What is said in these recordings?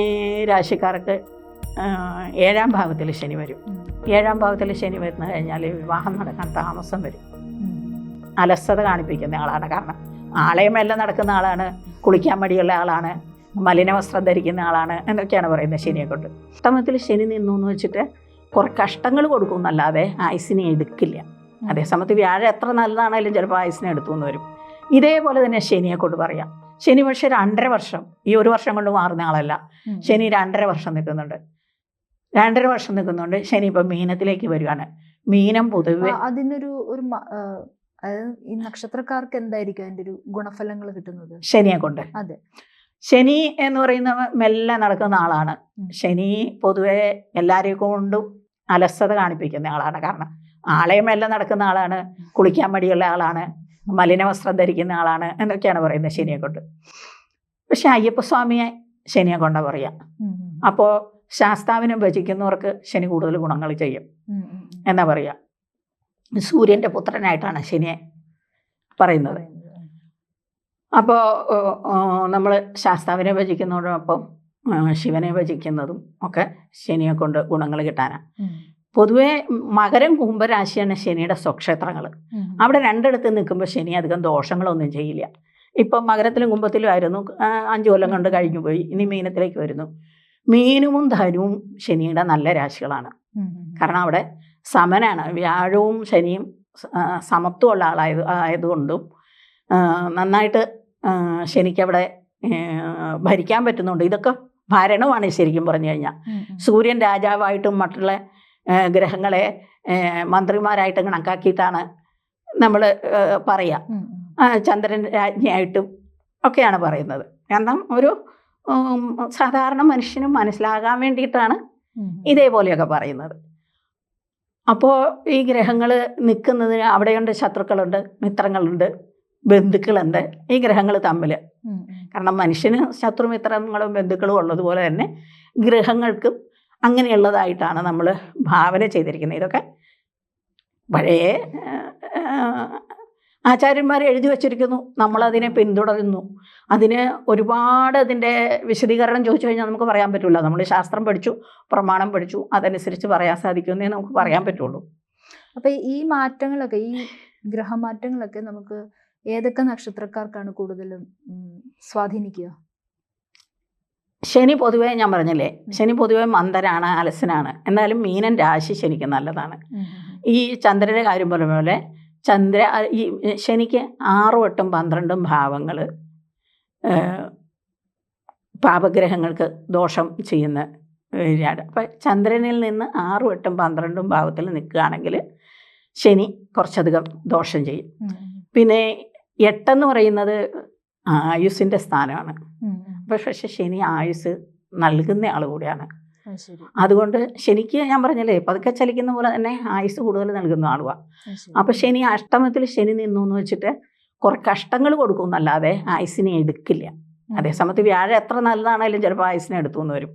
ഈ രാശിക്കാർക്ക് ഏഴാം ഭാവത്തിൽ ശനി വരും. ഏഴാം ഭാവത്തിൽ ശനി വരുന്ന കഴിഞ്ഞാൽ വിവാഹം നടക്കാൻ താമസം വരും. അലസത കാണിപ്പിക്കുന്ന ആളാണ്. കാരണം ആളയമല്ല നടക്കുന്ന ആളാണ് കുളിക്കാൻ മടിയുള്ള ആളാണ് മലിന വസ്ത്രം ധരിക്കുന്ന ആളാണ് എന്നൊക്കെയാണ് പറയുന്നത് ശനിയെ കൊണ്ട്. അഷ്ടമത്തിൽ ശനി നിന്നു എന്ന് വെച്ചിട്ട് കുറെ കഷ്ടങ്ങൾ കൊടുക്കും എന്നല്ലാതെ ആയുസിനെ എടുക്കില്ല. അതേസമയത്ത് വ്യാഴം എത്ര നല്ലതാണെങ്കിലും ചിലപ്പോൾ ആയുസിനെ എടുത്തു എന്ന് വരും. ഇതേപോലെ തന്നെ ശനിയെ കൊണ്ട് പറയാം. ശനി പക്ഷെ രണ്ടര വർഷം. ഈ ഒരു വർഷം കൊണ്ട് മാറുന്ന ആളല്ല. ശനി രണ്ടര വർഷം നിൽക്കുന്നുണ്ട്. രണ്ടര വർഷം നിൽക്കുന്നുണ്ട്. ശനി ഇപ്പം മീനത്തിലേക്ക് വരികയാണ്. മീനം പൊതുവെ അതിനൊരു ഒരു ഈ നക്ഷത്രക്കാർക്ക് എന്തായിരിക്കും അതിന്റെ ഒരു ഗുണഫലങ്ങൾ കിട്ടുന്നത്? ശനിയെ കൊണ്ട്. അതെ. ശനി എന്ന് പറയുന്ന മെല്ലെ നടക്കുന്ന ആളാണ്. ശനി പൊതുവെ എല്ലാവരെയും കൊണ്ടും അലസത കാണിപ്പിക്കുന്ന ആളാണ്. കാരണം ആളെയും മെല്ലെ നടക്കുന്ന ആളാണ്. കുളിക്കാൻ മടിയുള്ള ആളാണ്. മലിന വസ്ത്രം ധരിക്കുന്ന ആളാണ് എന്നൊക്കെയാണ് പറയുന്നത് ശനിയെ കൊണ്ട്. പക്ഷെ അയ്യപ്പസ്വാമിയെ ശനിയെ കൊണ്ട പറയാം. അപ്പോൾ ശാസ്താവിനെ ഭജിക്കുന്നവർക്ക് ശനി കൂടുതൽ ഗുണങ്ങൾ ചെയ്യും. എന്നാ പറയുക സൂര്യന്റെ പുത്രനായിട്ടാണ് ശനിയെ പറയുന്നത്. അപ്പോ അപ്പോൾ നമ്മൾ ശാസ്താവിനെ ഭജിക്കുന്നതോടൊപ്പം ശിവനെ ഭജിക്കുന്നതും ഒക്കെ ശനിയെ കൊണ്ട് ഗുണങ്ങൾ കിട്ടാനാണ് പൊതുവേ മകരം കുംഭരാശിയാണ് ശനിയുടെ സ്വക്ഷേത്രങ്ങൾ അവിടെ രണ്ടിടത്ത് നിൽക്കുമ്പോൾ ശനി അധികം ദോഷങ്ങളൊന്നും ചെയ്യില്ല. ഇപ്പം മകരത്തിലും കുംഭത്തിലും ആയിരുന്നു. അഞ്ച് കൊല്ലം കൊണ്ട് കഴിഞ്ഞു പോയി. ഇനി മീനത്തിലേക്ക് വരുന്നു. മീനുവും ധനുവും ശനിയുടെ നല്ല രാശികളാണ്. കാരണം അവിടെ സമനാണ്. വ്യാഴവും ശനിയും സമത്വമുള്ള ആളായത് ആയതുകൊണ്ടും നന്നായിട്ട് ശനിക്കവിടെ ഭരിക്കാൻ പറ്റുന്നുണ്ട്. ഇതൊക്കെ ഭരണമാണ് ശരിക്കും പറഞ്ഞു കഴിഞ്ഞാൽ. സൂര്യൻ രാജാവായിട്ടും മറ്റുള്ള ഗ്രഹങ്ങളെ മന്ത്രിമാരായിട്ട് കണക്കാക്കിയിട്ടാണ് നമ്മൾ പറയുക ചന്ദ്രൻ രാജ്ഞിയായിട്ടും ഒക്കെയാണ് പറയുന്നത്. കാരണം ഒരു സാധാരണ മനുഷ്യനും മനസ്സിലാകാൻ വേണ്ടിയിട്ടാണ്. ഇതേപോലെയൊക്കെ പറയുന്നത്. അപ്പോൾ ഈ ഗ്രഹങ്ങൾ നിൽക്കുന്നതിന് അവിടെയുണ്ട് ശത്രുക്കളുണ്ട് മിത്രങ്ങളുണ്ട് ബന്ധുക്കളുണ്ട് ഈ ഗ്രഹങ്ങൾ തമ്മിൽ. കാരണം മനുഷ്യന് ശത്രുമിത്രങ്ങളും ബന്ധുക്കളും ഉള്ളതുപോലെ തന്നെ ഗ്രഹങ്ങൾക്കും അങ്ങനെയുള്ളതായിട്ടാണ് നമ്മൾ ഭാവന ചെയ്തിരിക്കുന്നത്. ഇതൊക്കെ പഴയ ആചാര്യന്മാർ എഴുതി വച്ചിരിക്കുന്നു. നമ്മളതിനെ പിന്തുടരുന്നു. അതിന് ഒരുപാട് അതിന്റെ വിശദീകരണം ചോദിച്ചു കഴിഞ്ഞാൽ നമുക്ക് പറയാൻ പറ്റില്ല. നമ്മൾ ശാസ്ത്രം പഠിച്ചു പ്രമാണം പഠിച്ചു അതനുസരിച്ച് പറയാൻ സാധിക്കുന്നേ നമുക്ക് പറയാൻ പറ്റുള്ളൂ. അപ്പോൾ ഈ മാറ്റങ്ങളൊക്കെ ഈ ഗ്രഹമാറ്റങ്ങളൊക്കെ നമുക്ക് ഏതൊക്കെ നക്ഷത്രക്കാർക്കാണ് കൂടുതലും സ്വാധീനിക്കുക? ശനി പൊതുവേ ഞാൻ പറഞ്ഞില്ലേ ശനി പൊതുവേ മന്ദരാണ് അലസനാണ്. എന്നാലും മീനൻ രാശി ശനിക്ക് നല്ലതാണ്. ഈ ചന്ദ്രന്റെ കാര്യം പറഞ്ഞ പോലെ ചന്ദ്ര ഈ ശനിക്ക് ആറും എട്ടും പന്ത്രണ്ടും ഭാവങ്ങൾ പാപഗ്രഹങ്ങൾക്ക് ദോഷം ചെയ്യുന്ന ഇതാണ് അപ്പം ചന്ദ്രനിൽ നിന്ന് ആറും എട്ടും പന്ത്രണ്ടും ഭാവത്തിൽ നിൽക്കുകയാണെങ്കിൽ ശനി കുറച്ചധികം ദോഷം ചെയ്യും. പിന്നെ എട്ടെന്ന് പറയുന്നത് ആയുസിന്റെ സ്ഥാനമാണ്. പക്ഷേ ശനി ആയുസ് നൽകുന്ന ആൾ കൂടിയാണ്. അതുകൊണ്ട് ശനിക്ക് ഞാൻ പറഞ്ഞല്ലേ പതുക്കെ ചലിക്കുന്ന പോലെ തന്നെ ആയുസ് കൂടുതൽ നൽകുന്ന ആളുവാണ് അപ്പൊ ശനി അഷ്ടമത്തിൽ ശനി നിന്നു എന്ന് വെച്ചിട്ട് കുറെ കഷ്ടങ്ങൾ കൊടുക്കും എന്നല്ലാതെ ആയുസിനെ എടുക്കില്ല. അതേസമയത്ത് വ്യാഴം എത്ര നല്ലതാണെങ്കിലും ചിലപ്പോൾ ആയുസിനെ എടുത്തു എന്ന് വരും.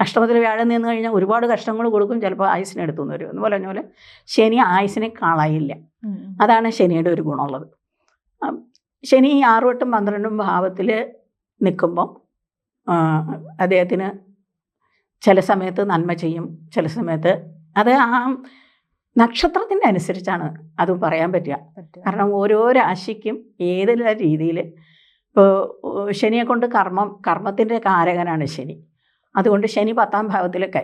അഷ്ടമത്തിൽ വ്യാഴം നിന്ന് കഴിഞ്ഞാൽ ഒരുപാട് കഷ്ടങ്ങൾ കൊടുക്കും ചിലപ്പോൾ ആയുസിനെ എടുത്തു എന്ന് വരും. എന്ന് പറഞ്ഞ പോലെ ശനി ആയുസിനെ കളയില്ല. അതാണ് ശനിയുടെ ഒരു ഗുണമുള്ളത്. ശനി ആറുവട്ടും പന്ത്രണ്ടും ഭാവത്തിൽ നിൽക്കുമ്പം അദ്ദേഹത്തിന് ചില സമയത്ത് നന്മ ചെയ്യും ചില സമയത്ത് അത് ആ നക്ഷത്രത്തിന്റെ അനുസരിച്ചാണ് അത് പറയാൻ പറ്റുക. കാരണം ഓരോ രാശിക്കും ഏതെല്ലാം രീതിയിൽ ഇപ്പോൾ ശനിയെ കൊണ്ട് കർമ്മം കർമ്മത്തിന്റെ കാരകനാണ് ശനി. അതുകൊണ്ട് ശനി പത്താം ഭാവത്തിലൊക്കെ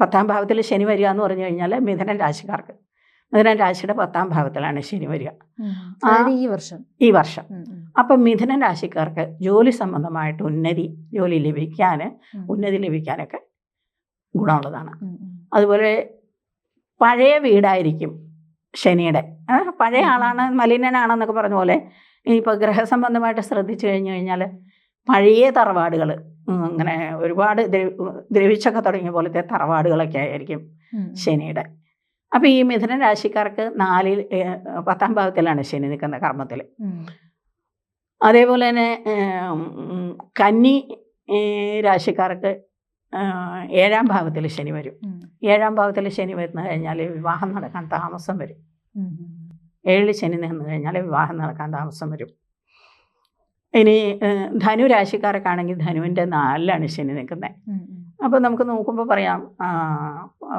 പത്താം ഭാവത്തിൽ ശനി വരിക എന്ന് പറഞ്ഞു കഴിഞ്ഞാൽ മിഥുനൻ രാശിക്കാർക്ക്. മിഥുനൻ രാശിയുടെ പത്താം ഭാവത്തിലാണ് ശനി വരിക. ഈ വർഷം. ഈ വർഷം. അപ്പം മിഥുന രാശിക്കാർക്ക് ജോലി സംബന്ധമായിട്ട് ഉന്നതി ജോലി ലഭിക്കാൻ ഉന്നതി ലഭിക്കാനൊക്കെ ഗുണമുള്ളതാണ്. അതുപോലെ പഴയ വീടായിരിക്കും ശനിയുടെ പഴയ. ആളാണ് മലിനനാണെന്നൊക്കെ പറഞ്ഞ പോലെ ഇനിയിപ്പോൾ ഗ്രഹസംബന്ധമായിട്ട് ശ്രദ്ധിച്ചു കഴിഞ്ഞു കഴിഞ്ഞാൽ പഴയ തറവാടുകൾ അങ്ങനെ ഒരുപാട് ദ്രവിച്ചൊക്കെ തുടങ്ങിയ പോലത്തെ തറവാടുകളൊക്കെ ആയിരിക്കും. ശനിയുടെ അപ്പോൾ ഈ മിഥുന രാശിക്കാർക്ക് നാലിൽ പത്താം ഭാവത്തിലാണ് ശനി നിൽക്കുന്ന കർമ്മത്തിൽ. അതേപോലെ തന്നെ കന്നി രാശിക്കാർക്ക് ഏഴാം ഭാവത്തിൽ ശനി വരും. ഏഴാം ഭാവത്തിൽ ശനി വരുന്ന കഴിഞ്ഞാൽ വിവാഹം നടക്കാൻ താമസം വരും. ഏഴിൽ ശനി നിന്ന് കഴിഞ്ഞാൽ വിവാഹം നടക്കാൻ താമസം വരും. ഇനി ധനു രാശിക്കാർക്കാണെങ്കിൽ ധനുവിന്റെ നാലിലാണ് ശനി നിൽക്കുന്നത്. അപ്പോൾ നമുക്ക് നോക്കുമ്പോൾ പറയാം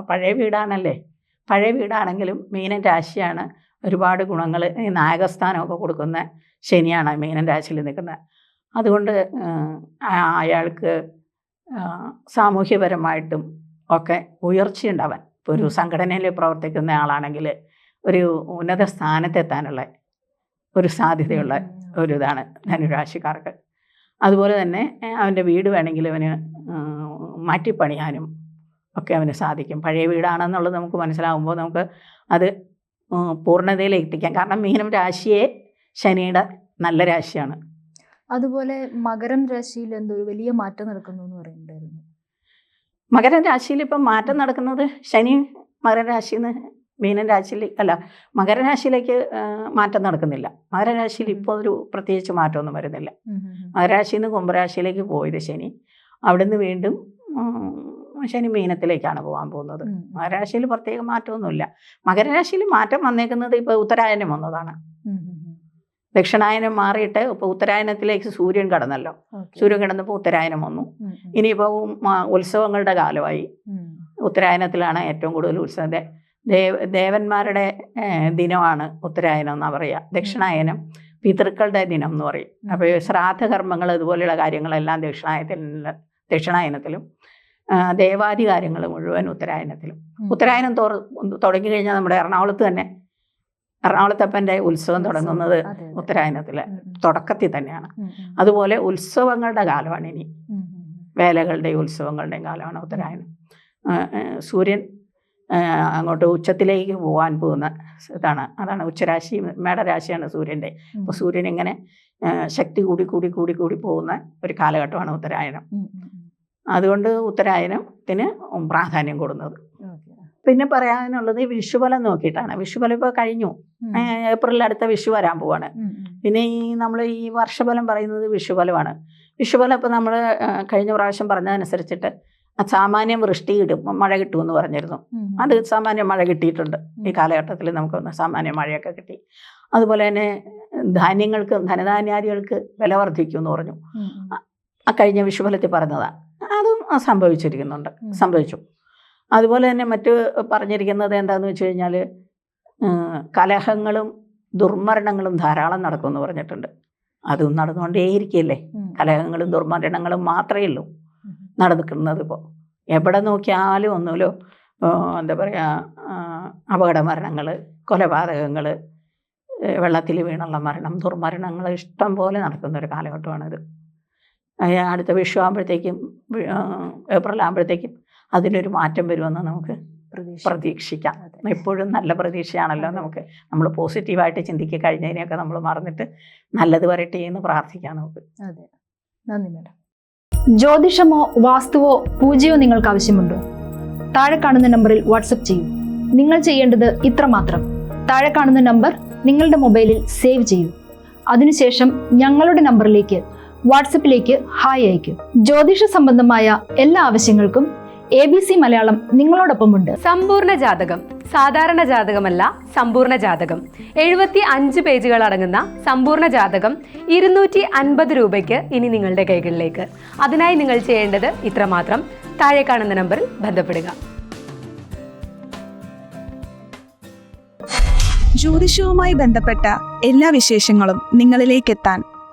പഴയ വീടാണല്ലേ? പഴയ വീടാണെങ്കിലും മീനൻ രാശിയാണ്. ഒരുപാട് ഗുണങ്ങൾ ഈ നായകസ്ഥാനമൊക്കെ കൊടുക്കുന്ന ശനിയാണ് മീനൻ രാശിയിൽ നിൽക്കുന്നത്. അതുകൊണ്ട് അയാൾക്ക് സാമൂഹ്യപരമായിട്ടും ഒക്കെ ഉയർച്ചയുണ്ടാവാൻ ഇപ്പോൾ ഒരു സംഘടനയിൽ പ്രവർത്തിക്കുന്ന ആളാണെങ്കിൽ ഒരു ഉന്നത സ്ഥാനത്തെത്താനുള്ള ഒരു സാധ്യതയുള്ള. ഒരു ഇതാണ് ധനുരാശിക്കാർക്ക്. അതുപോലെ തന്നെ അവന്റെ വീട് വേണമെങ്കിൽ അവന് മാറ്റിപ്പണിയാനും ഒക്കെ അവന് സാധിക്കും. പഴയ വീടാണെന്നുള്ളത് നമുക്ക് മനസ്സിലാവുമ്പോൾ നമുക്ക് അത് പൂർണതയിലേക്ക് എത്തിക്കാം. കാരണം മീനം രാശിയെ ശനിയുടെ നല്ല രാശിയാണ്. അതുപോലെ മകരം രാശിയിൽ എന്തോ ഒരു വലിയ മാറ്റം നടക്കുന്നു എന്ന് പറയുന്നുണ്ടായിരുന്നു. മകരം രാശിയിൽ ഇപ്പം മാറ്റം നടക്കുന്നത് ശനി മകരം രാശിയിൽ നിന്ന് മീനൻ രാശിയിലേക്ക് അല്ല മകരരാശിയിലേക്ക് രാശിയിലേക്ക് മാറ്റം നടക്കുന്നില്ല. മകരരാശിയിൽ ഇപ്പോൾ ഒരു പ്രത്യേകിച്ച് മാറ്റമൊന്നും വരുന്നില്ല. മകരരാശിയിൽ നിന്ന് കുംഭരാശിയിലേക്ക് പോയത് ശനി. അവിടുന്ന് വീണ്ടും ശനി മീനത്തിലേക്കാണ് പോകാൻ പോകുന്നത്. മകരരാശിയിൽ പ്രത്യേക മാറ്റമൊന്നുമില്ല. മകരരാശിയിൽ മാറ്റം വന്നേക്കുന്നത് ഇപ്പൊ ഉത്തരായനം വന്നതാണ്. ദക്ഷിണായനം മാറിയിട്ട് ഇപ്പൊ ഉത്തരായനത്തിലേക്ക് സൂര്യൻ കടന്നല്ലോ. സൂര്യൻ കിടന്നപ്പോൾ ഉത്തരായനം വന്നു. ഇനിയിപ്പോ. ഇനിയിപ്പോൾ ഉത്സവങ്ങളുടെ കാലമായി. ഉത്തരായനത്തിലാണ് ഏറ്റവും കൂടുതൽ ഉത്സവം. ദേവ ദേവന്മാരുടെ ദിനമാണ് ഉത്തരായനം എന്നാ പറയാ. ദക്ഷിണായനം പിതൃക്കളുടെ ദിനം എന്ന് പറയും. അപ്പോൾ ശ്രാദ്ധകർമ്മങ്ങൾ ഇതുപോലെയുള്ള കാര്യങ്ങളെല്ലാം ദക്ഷിണായത്തിൽ ദക്ഷിണായനത്തിലും കാര്യങ്ങൾ മുഴുവൻ ഉത്തരായനത്തിലും. ഉത്തരായനം തോർ തുടങ്ങി കഴിഞ്ഞാൽ നമ്മുടെ എറണാകുളത്ത് തന്നെ എറണാകുളത്തപ്പന്റെ ഉത്സവം തുടങ്ങുന്നത്. ഉത്തരായനത്തിലെ. തുടക്കത്തിൽ തന്നെയാണ്. അതുപോലെ ഉത്സവങ്ങളുടെ കാലമാണ് ഇനി. വേലകളുടെയും ഉത്സവങ്ങളുടെയും കാലമാണ് ഉത്തരായനം സൂര്യൻ അങ്ങോട്ട് ഉച്ചത്തിലേക്ക് പോകാൻ പോകുന്ന ഇതാണ് അതാണ് ഉച്ചരാശി മേടരാശിയാണ് സൂര്യന്റെ അപ്പോൾ സൂര്യൻ ഇങ്ങനെ ശക്തി കൂടി കൂടി കൂടി കൂടി പോകുന്ന ഒരു കാലഘട്ടമാണ് ഉത്തരായനം. അതുകൊണ്ട് ഉത്തരായനത്തിന് പ്രാധാന്യം കൊടുക്കുന്നത് പിന്നെ പറയാനുള്ളത് വിഷുബലം നോക്കിയിട്ടാണ്. വിഷുബലം ഇപ്പോൾ കഴിഞ്ഞു. ഏപ്രിലിൽ അടുത്ത വിഷു വരാൻ പോവാണ്. പിന്നെ ഈ നമ്മൾ ഈ വർഷഫലം പറയുന്നത് വിഷുബലമാണ് വിഷുബലം ഇപ്പോൾ നമ്മൾ കഴിഞ്ഞ പ്രാവശ്യം പറഞ്ഞതനുസരിച്ചിട്ട് സാമാന്യം വൃഷ്ടി ഇടും മഴ കിട്ടുമെന്ന് പറഞ്ഞിരുന്നു. അത് സാമാന്യം മഴ കിട്ടിയിട്ടുണ്ട്. ഈ കാലഘട്ടത്തിൽ നമുക്ക് സാമാന്യ മഴയൊക്കെ കിട്ടി. അതുപോലെ തന്നെ ധാന്യങ്ങൾക്ക് ധനധാന്യാദികൾക്ക് വില വർദ്ധിക്കും എന്ന് പറഞ്ഞു. ആ കഴിഞ്ഞ വിഷുഫലത്തിൽ പറഞ്ഞതാണ് അതും സംഭവിച്ചിരിക്കുന്നുണ്ട്. സംഭവിച്ചു. അതുപോലെ തന്നെ മറ്റ് പറഞ്ഞിരിക്കുന്നത് എന്താണെന്ന് വെച്ച് കഴിഞ്ഞാൽ കലഹങ്ങളും ദുർമരണങ്ങളും ധാരാളം നടക്കുമെന്ന് പറഞ്ഞിട്ടുണ്ട്. അതും നടന്നുകൊണ്ടേയിരിക്കല്ലേ? കലഹങ്ങളും ദുർമരണങ്ങളും മാത്രമേ ഉള്ളൂ നടക്കുന്നത് ഇപ്പോൾ എവിടെ നോക്കിയാലും ഒന്നുമില്ലോ എന്താ പറയുക അപകട മരണങ്ങൾ കൊലപാതകങ്ങൾ വെള്ളത്തിൽ വീണുള്ള മരണം ദുർമരണങ്ങൾ ഇഷ്ടം പോലെ നടക്കുന്ന ഒരു കാലഘട്ടമാണിത്. അടുത്ത വിഷു ആകുമ്പോഴത്തേക്കും ഏപ്രിൽ ആകുമ്പോഴത്തേക്കും അതിനൊരു മാറ്റം വരുമെന്ന് നമുക്ക് പ്രതീക്ഷിക്കാം. എപ്പോഴും നല്ല പ്രതീക്ഷയാണല്ലോ നമുക്ക്. നമ്മൾ പോസിറ്റീവായിട്ട് ചിന്തിക്കുക കഴിഞ്ഞതിനെയൊക്കെ നമ്മൾ മറന്നിട്ട് നല്ലത് വരട്ടെ എന്ന് പ്രാർത്ഥിക്കാം നമുക്ക്. അതെ. നന്ദി മാഡം. ജ്യോതിഷമോ വാസ്തുവോ പൂജയോ നിങ്ങൾക്ക് ആവശ്യമുണ്ടോ? താഴെ കാണുന്ന നമ്പറിൽ വാട്സപ്പ് ചെയ്യൂ. നിങ്ങൾ ചെയ്യേണ്ടത് ഇത്രമാത്രം താഴെ കാണുന്ന നമ്പർ നിങ്ങളുടെ മൊബൈലിൽ സേവ് ചെയ്യൂ. അതിനുശേഷം ഞങ്ങളുടെ നമ്പറിലേക്ക് വാട്സപ്പിലേക്ക് ഹായ് അയക്കും ജ്യോതിഷ സംബന്ധമായ എല്ലാ ആവശ്യങ്ങൾക്കും എ ബി സി മലയാളം നിങ്ങളോടൊപ്പമുണ്ട്. സമ്പൂർണ ജാതകം സാധാരണ ജാതകമല്ല സമ്പൂർണ ജാതകം. എഴുപത്തി അഞ്ച് പേജുകൾ അടങ്ങുന്ന സമ്പൂർണ ജാതകം ഇരുന്നൂറ്റി അൻപത് രൂപയ്ക്ക് ഇനി നിങ്ങളുടെ കൈകളിലേക്ക്. അതിനായി നിങ്ങൾ ചെയ്യേണ്ടത് ഇത്രമാത്രം. താഴെ കാണുന്ന നമ്പറിൽ ബന്ധപ്പെടുക. ജ്യോതിഷവുമായി ബന്ധപ്പെട്ട എല്ലാ വിശേഷങ്ങളും നിങ്ങളിലേക്കെത്താൻ